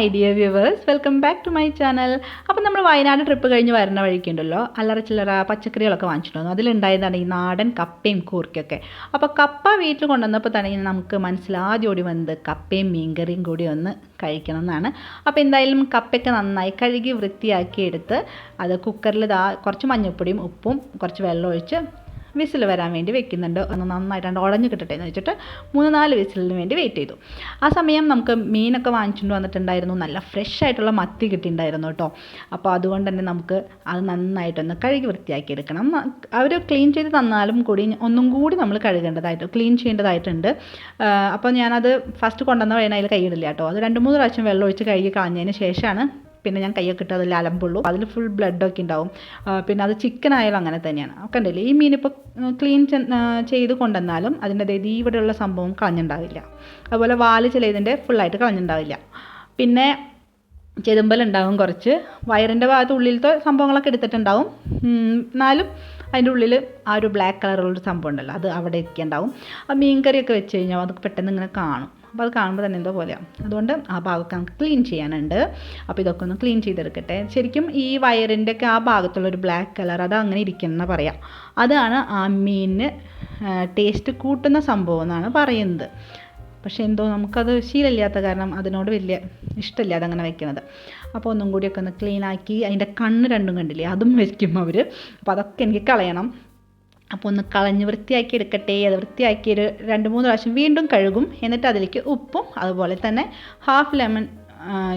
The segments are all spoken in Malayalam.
My dear viewers welcome back to my channel അപ്പോൾ നമ്മൾ വയനാട് ട്രിപ്പ് കഴിഞ്ഞ് വരുന്ന വഴിക്കുണ്ടല്ലോ. അല്ലറ ചില്ലറ പച്ചക്കറികളൊക്കെ വാങ്ങിച്ചിട്ടുണ്ടോ അതിലുണ്ടായതാണ് ഈ നാടൻ കപ്പയും കൂർക്കൊക്കെ അപ്പോൾ കപ്പ വീട്ടിൽ കൊണ്ടുവന്നപ്പോൾ തന്നെ നമുക്ക് മനസ്സിലാദ്യം ഓടി വന്നത് കപ്പയും മീൻകറിയും കൂടി ഒന്ന് കഴിക്കണം എന്നാണ്. അപ്പോൾ എന്തായാലും കപ്പയൊക്കെ നന്നായി കഴുകി വൃത്തിയാക്കി എടുത്ത് അത് കുക്കറിൽ ദാ കുറച്ച് മഞ്ഞൾപ്പൊടിയും ഉപ്പും കുറച്ച് വെള്ളം ഒഴിച്ച് വിസിൽ വരാൻ വേണ്ടി വെക്കുന്നുണ്ട്. ഒന്ന് നന്നായിട്ടാണ്ട് ഉടഞ്ഞു കിട്ടട്ടെ എന്ന് വെച്ചിട്ട് മൂന്ന് നാല് വിസിലിന് വേണ്ടി വെയിറ്റ് ചെയ്തു. ആ സമയം നമുക്ക് മീനൊക്കെ വാങ്ങിച്ചുകൊണ്ട് വന്നിട്ടുണ്ടായിരുന്നു. നല്ല ഫ്രഷ് ആയിട്ടുള്ള മത്തി കിട്ടിയിട്ടുണ്ടായിരുന്നു കേട്ടോ. അപ്പോൾ അതുകൊണ്ട് തന്നെ നമുക്ക് അത് നന്നായിട്ടൊന്ന് കഴുകി വൃത്തിയാക്കി എടുക്കണം അവർ ക്ലീൻ ചെയ്ത് തന്നാലും കൂടി ഒന്നും കൂടി നമ്മൾ കഴുകേണ്ടതായിട്ട് ക്ലീൻ ചെയ്യേണ്ടതായിട്ടുണ്ട്. അപ്പോൾ ഞാനത് ഫസ്റ്റ് കൊണ്ടുവന്ന അതിൽ കൈയിടില്ല കേട്ടോ. അത് രണ്ട് മൂന്ന് പ്രാവശ്യം വെള്ളം ഒഴിച്ച് കഴുകി കളഞ്ഞതിന് ശേഷമാണ് പിന്നെ ഞാൻ കൈയൊക്കെ ഇട്ട് അതിൽ അലമ്പുള്ളൂ. അതിൽ ഫുൾ ബ്ലഡൊക്കെ ഉണ്ടാവും. പിന്നെ അത് ചിക്കൻ ആയാലും അങ്ങനെ തന്നെയാണ്. ഒക്കെ ഉണ്ടല്ലേ. ഈ മീനിപ്പോൾ ക്ലീൻ ചെയ്ത് കൊണ്ടുവന്നാലും അതിന്റെ അതായത് ഇവിടെയുള്ള സംഭവം കളഞ്ഞിട്ടുണ്ടാവില്ല അതുപോലെ വാൽ ചിലതിന്റെ ഫുള്ളായിട്ട് കളഞ്ഞിട്ടുണ്ടാവില്ല പിന്നെ ചെതുമ്പലുണ്ടാവും കുറച്ച്. വയറിന്റെ ഭാഗത്ത് ഉള്ളിലത്തെ സംഭവങ്ങളൊക്കെ എടുത്തിട്ടുണ്ടാവും. എന്നാലും അതിന്റെ ഉള്ളിൽ ആ ഒരു ബ്ലാക്ക് കളറുള്ളൊരു സംഭവം ഉണ്ടല്ലോ. അത് അവിടെ ഉണ്ടാവും. ആ മീൻ കറിയൊക്കെ വെച്ച് കഴിഞ്ഞാൽ അത് പെട്ടെന്ന് ഇങ്ങനെ കാണും. അപ്പോൾ അത് കാണുമ്പോൾ തന്നെ എന്തോ പോലെയാണ് അതുകൊണ്ട് ആ ഭാഗമൊക്കെ നമുക്ക് ക്ലീൻ ചെയ്യാനുണ്ട്. അപ്പോൾ ഇതൊക്കെ ഒന്ന് ക്ലീൻ ചെയ്തെടുക്കട്ടെ. ശരിക്കും ഈ വയറിന്റെ ഒക്കെ ആ ഭാഗത്തുള്ള ഒരു ബ്ലാക്ക് കളർ അത് അങ്ങനെ ഇരിക്കുന്ന പറയാം. അതാണ് ആ മീനിന് ടേസ്റ്റ് കൂട്ടുന്ന സംഭവം എന്നാണ് പറയുന്നത്. പക്ഷേ എന്തോ നമുക്കത് ശീലമില്ലാത്ത കാരണം അതിനോട് വലിയ ഇഷ്ടമില്ല അതങ്ങനെ വെക്കുന്നത്. അപ്പോൾ ഒന്നും കൂടിയൊക്കെ ഒന്ന് ക്ലീൻ ആക്കി അതിന്റെ കണ്ണ് രണ്ടും കണ്ടില്ലേ അതും വയ്ക്കും അവർ അപ്പോൾ അതൊക്കെ എനിക്ക് കളയണം. അപ്പോൾ ഒന്ന് കളഞ്ഞ് വൃത്തിയാക്കി എടുക്കട്ടെ അത് വൃത്തിയാക്കി ഒരു രണ്ട് മൂന്ന് പ്രാവശ്യം വീണ്ടും കഴുകും. എന്നിട്ട് അതിലേക്ക് ഉപ്പും അതുപോലെ തന്നെ ഹാഫ് ലെമൺ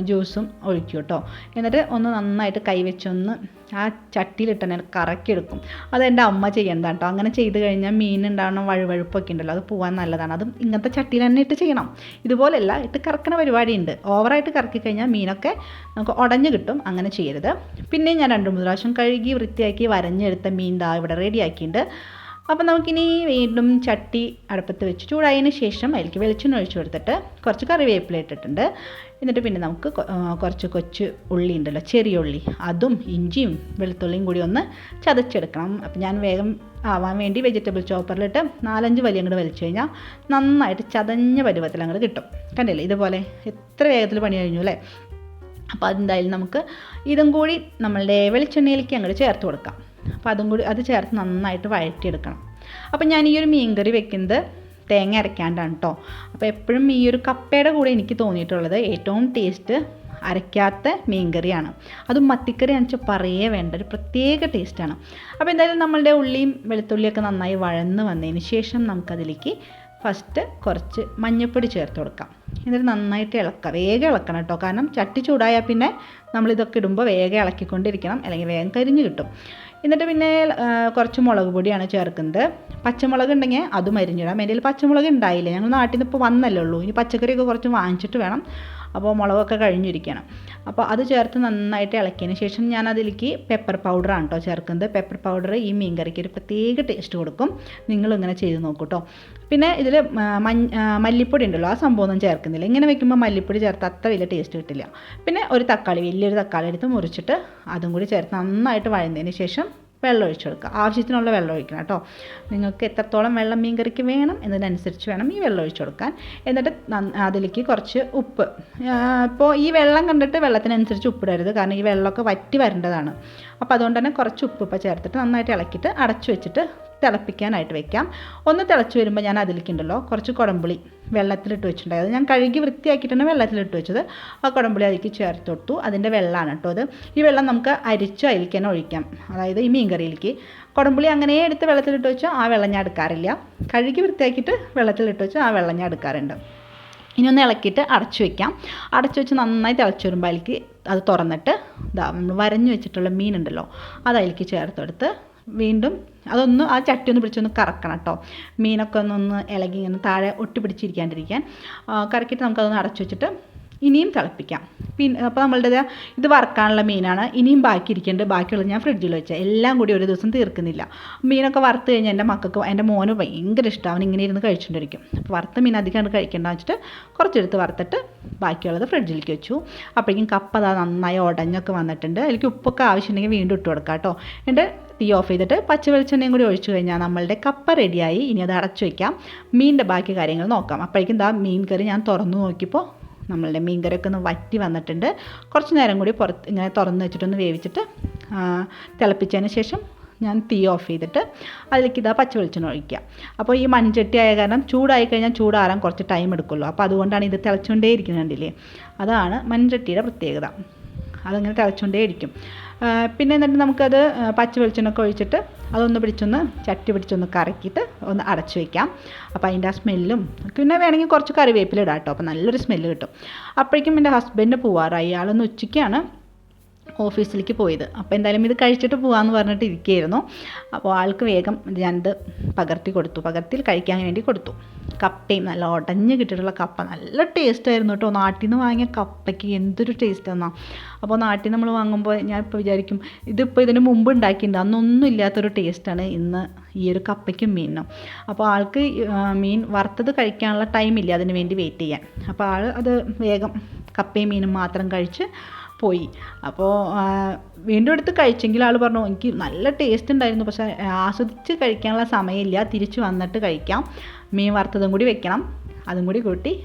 ജ്യൂസും ഒഴിക്കും കേട്ടോ എന്നിട്ട് ഒന്ന് നന്നായിട്ട് കൈവച്ചൊന്ന് ആ ചട്ടിയിലിട്ട് തന്നെ കറക്കിയെടുക്കും. അത് എന്റെ അമ്മ ചെയ്യണ്ട കേട്ടോ അങ്ങനെ ചെയ്ത് കഴിഞ്ഞാൽ മീൻ ഉണ്ടാവണം വഴുവഴുപ്പൊക്കെ ഉണ്ടല്ലോ അത് പോകാൻ നല്ലതാണ്. അതും ഇങ്ങനത്തെ ചട്ടിയിൽ തന്നെ ഇട്ട് ചെയ്യണം. ഇതുപോലെയല്ല ഇട്ട് കറക്കണ പരിപാടിയുണ്ട്. ഓവറായിട്ട് കറക്കി കഴിഞ്ഞാൽ മീനൊക്കെ നമുക്ക് ഉടഞ്ഞു കിട്ടും. അങ്ങനെ ചെയ്യരുത്. പിന്നെ ഞാൻ രണ്ട് മൂന്ന് പ്രാവശ്യം കഴുകി വൃത്തിയാക്കി വരഞ്ഞെടുത്ത മീൻ ദാ ഇവിടെ റെഡിയാക്കിയിട്ടുണ്ട് അപ്പോൾ നമുക്കിനി വീണ്ടും ചട്ടി അടുപ്പത്ത് വെച്ച് ചൂടായതിന് ശേഷം അതിലേക്ക് വെളിച്ചെണ്ണ ഒഴിച്ചു കൊടുത്തിട്ട് കുറച്ച് കറിവേപ്പില ഇട്ടിട്ടുണ്ട്. എന്നിട്ട് പിന്നെ നമുക്ക് കുറച്ച് കൊച്ച് ഉള്ളി ഉണ്ടല്ലോ ചെറിയ ഉള്ളി അതും ഇഞ്ചിയും വെളുത്തുള്ളിയും കൂടി ഒന്ന് ചതച്ചെടുക്കണം. അപ്പം ഞാൻ വേഗം ആവാൻ വേണ്ടി വെജിറ്റബിൾ ചോപ്പറിലിട്ട് നാലഞ്ച് വലിയ അങ്ങോട്ട് വലിച്ചു കഴിഞ്ഞാൽ നന്നായിട്ട് ചതഞ്ഞ പരുവത്തിൽ അങ്ങോട്ട് കിട്ടും. കണ്ടില്ലേ? ഇതുപോലെ എത്ര വേഗത്തിൽ പണി കഴിഞ്ഞു അല്ലേ? അപ്പോൾ അതെന്തായാലും നമുക്ക് ഇതും കൂടി നമ്മളുടെ വെളിച്ചെണ്ണയിലേക്ക് അങ്ങോട്ട് ചേർത്ത് കൊടുക്കാം. അപ്പോൾ അതും കൂടി അത് ചേർത്ത് നന്നായിട്ട് വഴറ്റിയെടുക്കണം. അപ്പോൾ ഞാൻ ഈ ഒരു മീൻകറി വെക്കുന്നത് തേങ്ങ അരയ്ക്കാണ്ടാണ് കേട്ടോ അപ്പോൾ എപ്പോഴും ഈ ഒരു കപ്പയുടെ കൂടെ എനിക്ക് തോന്നിയിട്ടുള്ളത് ഏറ്റവും ടേസ്റ്റ് അരയ്ക്കാത്ത മീൻകറിയാണ്. അതും മത്തിക്കറി വെച്ചാൽ പറയേ വേണ്ട ഒരു പ്രത്യേക ടേസ്റ്റാണ് അപ്പോൾ എന്തായാലും നമ്മളുടെ ഉള്ളിയും വെളുത്തുള്ളിയൊക്കെ നന്നായി വഴന്ന് വന്നതിന് ശേഷം നമുക്കതിലേക്ക് ഫസ്റ്റ് കുറച്ച് മഞ്ഞൾപ്പൊടി ചേർത്ത് കൊടുക്കാം. എന്നിട്ട് നന്നായിട്ട് ഇളക്കുക വേഗം ഇളക്കണം കേട്ടോ കാരണം ചട്ടി ചൂടായാൽ പിന്നെ നമ്മളിതൊക്കെ ഇടുമ്പോൾ വേഗം ഇളക്കിക്കൊണ്ടിരിക്കണം അല്ലെങ്കിൽ വേഗം കരിഞ്ഞ് കിട്ടും. എന്നിട്ട് പിന്നെ കുറച്ച് മുളക് പൊടിയാണ് ചേർക്കുന്നത്. പച്ചമുളക് ഉണ്ടെങ്കിൽ അതും അരിഞ്ഞിടാം എന്റെ പച്ചമുളക് ഉണ്ടായില്ല. ഞങ്ങൾ നാട്ടിൽ നിന്ന് ഇപ്പോൾ വന്നല്ലേ ഉള്ളൂ. ഇനി പച്ചക്കറിയൊക്കെ കുറച്ച് വാങ്ങിച്ചിട്ട് വേണം. അപ്പോൾ മുളകൊക്കെ കഴിഞ്ഞിരിക്കണം. അപ്പോൾ അത് ചേർത്ത് നന്നായിട്ട് ഇളക്കിയതിന് ശേഷം ഞാൻ അതിലേക്ക് പെപ്പർ പൗഡറാണ് കേട്ടോ ചേർക്കുന്നത്. പെപ്പർ പൗഡർ ഈ മീൻ കറിക്ക് ഒരു പ്രത്യേക ടേസ്റ്റ് കൊടുക്കും. നിങ്ങളിങ്ങനെ ചെയ്ത് നോക്കൂ കേട്ടോ പിന്നെ ഇതിൽ മല്ലിപ്പൊടി ഉണ്ടല്ലോ ആ സംഭവം ഒന്നും ചേർക്കുന്നില്ല. ഇങ്ങനെ വെക്കുമ്പോൾ മല്ലിപ്പൊടി ചേർത്ത് അത്ര വലിയ ടേസ്റ്റ് കിട്ടില്ല. പിന്നെ ഒരു തക്കാളി വലിയൊരു തക്കാളി എടുത്ത് മുറിച്ചിട്ട് അതും കൂടി ചേർത്ത് നന്നായിട്ട് വഴന്നതിന് ശേഷം വെള്ളം ഒഴിച്ചു കൊടുക്കുക ആവശ്യത്തിനുള്ള വെള്ളം ഒഴിക്കണം കേട്ടോ. നിങ്ങൾക്ക് എത്രത്തോളം വെള്ളം മീൻ കറിക്ക് വേണം എന്നതിനനുസരിച്ച് വേണം ഈ വെള്ളം ഒഴിച്ചു കൊടുക്കാൻ എന്നിട്ട് അതിലേക്ക് കുറച്ച് ഉപ്പ്. ഇപ്പോൾ ഈ വെള്ളം കണ്ടിട്ട് വെള്ളത്തിനനുസരിച്ച് ഉപ്പിടരുത്. കാരണം ഈ വെള്ളമൊക്കെ വറ്റി വരേണ്ടതാണ്. അപ്പോൾ അതുകൊണ്ട് തന്നെ കുറച്ച് ഉപ്പ് ഇപ്പോൾ ചേർത്തിട്ട് നന്നായിട്ട് ഇളക്കിയിട്ട് അടച്ചു വെച്ചിട്ട് തിളപ്പിക്കാനായിട്ട് വെക്കാം. ഒന്ന് തിളച്ച് വരുമ്പോൾ ഞാൻ അതിലേക്കുണ്ടല്ലോ കുറച്ച് കുടമ്പുളി വെള്ളത്തിലിട്ട് വെച്ചിട്ടുണ്ടായത്. ഞാൻ കഴുകി വൃത്തിയാക്കിയിട്ടാണ് വെള്ളത്തിലിട്ട് വെച്ചത്. ആ കുടമ്പുളി അതിലേക്ക് ചേർത്ത് കൊടുത്തു. അതിന്റെ വെള്ളമാണ് കേട്ടോ അത്. ഈ വെള്ളം നമുക്ക് അരിച്ച് അതിലേക്ക് തന്നെ ഒഴിക്കാം. അതായത് ഈ മീൻകറിയിലേക്ക്. കുടമ്പുളി അങ്ങനെ എടുത്ത് വെള്ളത്തിലിട്ട് വെച്ചാൽ ആ വെള്ളം ഞാൻ എടുക്കാറില്ല. കഴുകി വൃത്തിയാക്കിയിട്ട് വെള്ളത്തിലിട്ട് വെച്ചാൽ ആ വെള്ളം ഞാൻ എടുക്കാറുണ്ട്. ഇനി ഒന്ന് ഇളക്കിയിട്ട് അടച്ചു വെക്കാം. അടച്ചു വെച്ച് നന്നായി തിളച്ചു വരുമ്പോൾ അതിലേക്ക് അത് തുറന്നിട്ട് നമ്മൾ വരഞ്ഞു വെച്ചിട്ടുള്ള മീനുണ്ടല്ലോ അത് അതിലേക്ക് ചേർത്തെടുത്ത് വീണ്ടും അതൊന്ന് ആ ചട്ടി ഒന്ന് പിടിച്ചൊന്ന് കറക്കണം കേട്ടോ മീനൊക്കെ ഒന്ന് ഇളകി ഒന്ന് താഴെ ഒട്ടി പിടിച്ചിരിക്കാണ്ടിരിക്കാൻ കറക്കിയിട്ട് നമുക്കതൊന്ന് അടച്ചു വെച്ചിട്ട് ഇനിയും തിളപ്പിക്കാം. പിന്നെ അപ്പോൾ നമ്മളുടെ ഇത് വറുക്കാനുള്ള മീനാണ്. ഇനിയും ബാക്കി ഇരിക്കേണ്ടത് ബാക്കിയുള്ളത് ഞാൻ ഫ്രിഡ്ജിൽ വെച്ചാൽ എല്ലാം കൂടി ഒരു ദിവസം തീർക്കുന്നില്ല. മീനൊക്കെ വറുത്ത് കഴിഞ്ഞാൽ എന്റെ മക്കൾക്ക് എന്റെ മോന് ഭയങ്കര ഇഷ്ടം. അവൻ ഇങ്ങനെ ഇരുന്ന് കഴിച്ചുകൊണ്ടിരിക്കും അപ്പോൾ വറുത്ത മീൻ അധികം കഴിക്കേണ്ട വെച്ചിട്ട് കുറച്ചെടുത്ത് വറുത്തിട്ട് ബാക്കിയുള്ളത് ഫ്രിഡ്ജിലേക്ക് വെച്ചു. അപ്പോഴേക്കും കപ്പ അതാ നന്നായി ഉടഞ്ഞൊക്കെ വന്നിട്ടുണ്ട്. എനിക്ക് ഉപ്പൊക്കെ ആവശ്യമുണ്ടെങ്കിൽ വീണ്ടും ഇട്ട് കൊടുക്കാം കേട്ടോ. എന്റെ തീ ഓഫ് ചെയ്തിട്ട് പച്ച വെളിച്ചെണ്ണയും കൂടി ഒഴിച്ചു കഴിഞ്ഞാൽ നമ്മളുടെ കപ്പ റെഡിയായി ഇനി അത് അടച്ചു വയ്ക്കാം മീനിന്റെ ബാക്കി കാര്യങ്ങൾ നോക്കാം. അപ്പോഴേക്കും ദാ മീൻ കറി ഞാൻ തുറന്നു നോക്കിയപ്പോൾ നമ്മളുടെ മീൻകറിയൊക്കെ ഒന്ന് വറ്റി വന്നിട്ടുണ്ട്. കുറച്ച് നേരം കൂടി പുറത്ത് ഇങ്ങനെ തുറന്ന് വെച്ചിട്ടൊന്ന് വേവിച്ചിട്ട് തിളപ്പിച്ചതിന് ശേഷം ഞാൻ തീ ഓഫ് ചെയ്തിട്ട് അതിലേക്ക് ഇതാ പച്ച വെളിച്ചെണ്ണ ഒഴിക്കുക. അപ്പോൾ ഈ മൺചട്ടി ആയ കാരണം ചൂടായി കഴിഞ്ഞാൽ ചൂടാറാൻ കുറച്ച് ടൈം എടുക്കുമല്ലോ അപ്പോൾ അതുകൊണ്ടാണ് ഇത് തിളച്ചുകൊണ്ടേ ഇരിക്കുന്നുണ്ടല്ലേ അതാണ് മൺചട്ടിയുടെ പ്രത്യേകത. അതങ്ങനെ തിളച്ചുകൊണ്ടേ ഇരിക്കും പിന്നെ എന്നിട്ട് നമുക്കത് പച്ച വെളിച്ചെണ്ണ ഒക്കെ ഒഴിച്ചിട്ട് അതൊന്ന് പിടിച്ചൊന്ന് ചട്ടി പിടിച്ചൊന്ന് കറക്കിയിട്ട് ഒന്ന് അടച്ചു വയ്ക്കാം അപ്പോൾ അതിന്റെ ആ സ്മെല്ലും പിന്നെ വേണമെങ്കിൽ കുറച്ച് കറിവേപ്പില ഇടാം കേട്ടോ. അപ്പോൾ നല്ലൊരു സ്മെല്ല് കിട്ടും. അപ്പോഴേക്കും എന്റെ ഹസ്ബൻഡ് പോവാറായി അയാളൊന്ന് ഉച്ചയ്ക്കാണ് ഓഫീസിലേക്ക് പോയത്. അപ്പോൾ എന്തായാലും ഇത് കഴിച്ചിട്ട് പോകാമെന്ന് പറഞ്ഞിട്ട് ഇരിക്കുകയായിരുന്നു അപ്പോൾ ആൾക്ക് വേഗം ഞാനിത് പകർത്തി കൊടുത്തു. പകർത്തിയിൽ കഴിക്കാൻ വേണ്ടി കൊടുത്തു. കപ്പയും നല്ല ഉടഞ്ഞ് കിട്ടിയിട്ടുള്ള കപ്പ. നല്ല ടേസ്റ്റ് ആയിരുന്നു കേട്ടോ നാട്ടിൽ നിന്ന് വാങ്ങിയ കപ്പയ്ക്ക് എന്തൊരു ടേസ്റ്റ് എന്നാ അപ്പോൾ നാട്ടിൽ നമ്മൾ വാങ്ങുമ്പോൾ ഞാൻ ഇപ്പോൾ വിചാരിക്കും ഇതിപ്പോൾ ഇതിന് മുമ്പ് ഉണ്ടാക്കിയിട്ടുണ്ട്. അന്നൊന്നും ഇല്ലാത്തൊരു ടേസ്റ്റാണ് ഇന്ന് ഈ ഒരു കപ്പയ്ക്കും മീനിനും. അപ്പോൾ ആൾക്ക് മീൻ വറുത്തത് കഴിക്കാനുള്ള ടൈമില്ല അതിന് വേണ്ടി വെയിറ്റ് ചെയ്യാൻ. അപ്പോൾ ആൾ അത് വേഗം കപ്പയും മീനും മാത്രം കഴിച്ച് പോയി. അപ്പോൾ വീണ്ടും എടുത്ത് കഴിച്ചെങ്കിൽ ആൾ പറഞ്ഞു എനിക്ക് നല്ല ടേസ്റ്റ് ഉണ്ടായിരുന്നു. പക്ഷേ ആസ്വദിച്ച് കഴിക്കാനുള്ള സമയമില്ല. തിരിച്ച് വന്നിട്ട് കഴിക്കാം. മീൻ വറുത്തതും കൂടി വെക്കണം. അതും കൂടി കൂട്ടി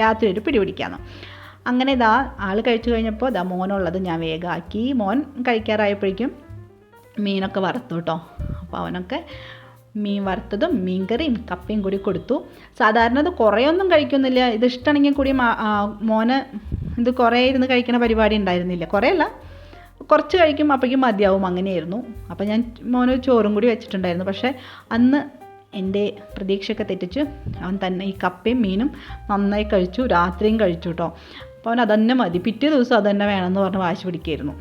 രാത്രി ഒരു പിടി പിടിക്കാമെന്ന് അങ്ങനെ ഇതാ ആൾ കഴിച്ചു കഴിഞ്ഞപ്പോൾ ഇതാ മോനുള്ളത് ഞാൻ വേഗമാക്കി മോൻ കഴിക്കാറായപ്പോഴേക്കും മീനൊക്കെ വറുത്തു കേട്ടോ അപ്പോൾ അവനൊക്കെ മീൻ വറുത്തതും മീൻ കറിയും കപ്പയും കൂടി കൊടുത്തു. സാധാരണ ഇത് കുറേയൊന്നും കഴിക്കുന്നില്ല. ഇത് ഇഷ്ടമാണെങ്കിൽ കൂടി മോന് ഇത് കുറേ ഇരുന്ന് കഴിക്കുന്ന പരിപാടി ഉണ്ടായിരുന്നില്ല. കുറേ അല്ല കുറച്ച് കഴിക്കും അപ്പോഴേക്കും മതിയാവും. അങ്ങനെയായിരുന്നു. അപ്പോൾ ഞാൻ മോന് ചോറും കൂടി വെച്ചിട്ടുണ്ടായിരുന്നു. പക്ഷേ അന്ന് എന്റെ പ്രതീക്ഷയൊക്കെ തെറ്റിച്ച് അവൻ തന്നെ ഈ കപ്പയും മീനും നന്നായി കഴിച്ചു രാത്രിയും കഴിച്ചു കേട്ടോ അപ്പോൾ അവൻ അതന്നെ മതി. പിറ്റേ ദിവസം അതന്നെ വേണമെന്ന് പറഞ്ഞ് വാശി പിടിക്കായിരുന്നു.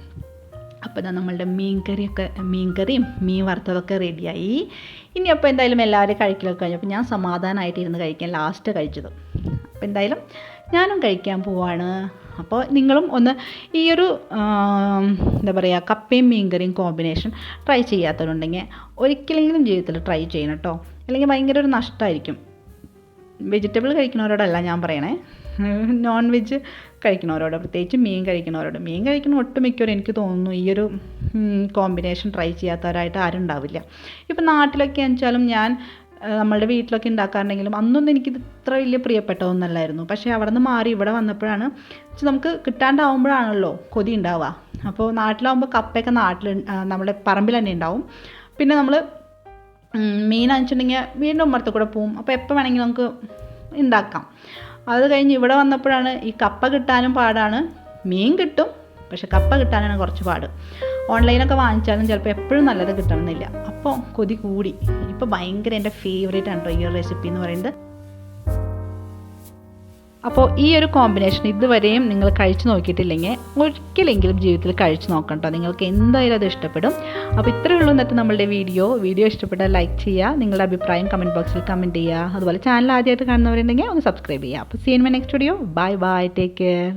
അപ്പോൾ ഇതാ നമ്മളുടെ മീൻ കറിയൊക്കെ മീൻ മീൻ വറുത്തതൊക്കെ റെഡിയായി. ഇനി അപ്പോൾ എന്തായാലും എല്ലാവരും കഴിക്കലൊക്കെ കഴിഞ്ഞു. അപ്പോൾ ഞാൻ സമാധാനമായിട്ടിരുന്ന് കഴിക്കാൻ ലാസ്റ്റ് കഴിച്ചത്. അപ്പോൾ എന്തായാലും ഞാനും കഴിക്കാൻ പോവാണ്. അപ്പോൾ നിങ്ങളും ഒന്ന് ഈ ഒരു എന്താ പറയുക കപ്പയും മീൻകറിയും കോമ്പിനേഷൻ ട്രൈ ചെയ്യാത്തവരുണ്ടെങ്കിൽ ഒരിക്കലെങ്കിലും ജീവിതത്തിൽ ട്രൈ ചെയ്യണം കേട്ടോ അല്ലെങ്കിൽ ഭയങ്കര ഒരു നഷ്ടമായിരിക്കും വെജിറ്റബിൾ കഴിക്കുന്നവരോടല്ല ഞാൻ പറയണേ. നോൺ വെജ് കഴിക്കുന്നവരോട് പ്രത്യേകിച്ച് മീൻ കഴിക്കുന്നവരോട്. മീൻ കഴിക്കുന്ന ഒട്ടുമിക്കവരും എനിക്ക് തോന്നുന്നു ഈ ഒരു കോമ്പിനേഷൻ ട്രൈ ചെയ്യാത്തവരായിട്ട് ആരും ഉണ്ടാവില്ല. ഇപ്പം നാട്ടിലൊക്കെ വെച്ചാലും ഞാൻ നമ്മളുടെ വീട്ടിലൊക്കെ ഉണ്ടാക്കാറുണ്ടെങ്കിലും അന്നൊന്നും എനിക്കിത് ഇത്ര വലിയ പ്രിയപ്പെട്ടതൊന്നല്ലായിരുന്നു. പക്ഷേ അവിടെ നിന്ന് മാറി ഇവിടെ വന്നപ്പോഴാണ് നമുക്ക് കിട്ടാണ്ടാവുമ്പോഴാണല്ലോ കൊതി ഉണ്ടാവുക. അപ്പോൾ നാട്ടിലാവുമ്പോൾ കപ്പയൊക്കെ നാട്ടിൽ നമ്മുടെ പറമ്പിൽ തന്നെ ഉണ്ടാവും. പിന്നെ നമ്മൾ മീൻ അനിച്ചിട്ടുണ്ടെങ്കിൽ വീണ്ടും ഉമ്മറത്ത് കൂടെ പോവും. അപ്പോൾ എപ്പോൾ വേണമെങ്കിലും നമുക്ക് ഉണ്ടാക്കാം അത് കഴിഞ്ഞ് ഇവിടെ വന്നപ്പോഴാണ് ഈ കപ്പ കിട്ടാനും പാടാണ്. മീൻ കിട്ടും പക്ഷെ കപ്പ കിട്ടാനാണ് കുറച്ച് പാട്. ഓൺലൈനൊക്കെ വാങ്ങിച്ചാലും ചിലപ്പോൾ എപ്പോഴും നല്ലത് കിട്ടണമെന്നില്ല. അപ്പോൾ കൊതി കൂടി. ഇപ്പോൾ ഭയങ്കര എന്റെ ഫേവറേറ്റ് ആണ്. ഈ റെസിപ്പി എന്ന് പറയുന്നത്. അപ്പോൾ ഈ ഒരു കോമ്പിനേഷൻ ഇതുവരെയും നിങ്ങൾ കഴിച്ചു നോക്കിയിട്ടില്ലെങ്കിൽ ഒരിക്കലെങ്കിലും ജീവിതത്തിൽ കഴിച്ചു നോക്കണ്ട നിങ്ങൾക്ക് എന്തായാലും അത് ഇഷ്ടപ്പെടും. അപ്പോൾ ഇത്രയേ ഉള്ളൂ ഇന്നത്തെ നമ്മളുടെ വീഡിയോ. വീഡിയോ ഇഷ്ടപ്പെട്ടാൽ ലൈക്ക് ചെയ്യുക. നിങ്ങളുടെ അഭിപ്രായം കമന്റ് ബോക്സിൽ കമന്റ് ചെയ്യുക. അതുപോലെ ചാനൽ ആദ്യമായിട്ട് കാണുന്നവരുണ്ടെങ്കിൽ ഒന്ന് സബ്സ്ക്രൈബ് ചെയ്യുക. അപ്പോൾ seen my next video bye bye take care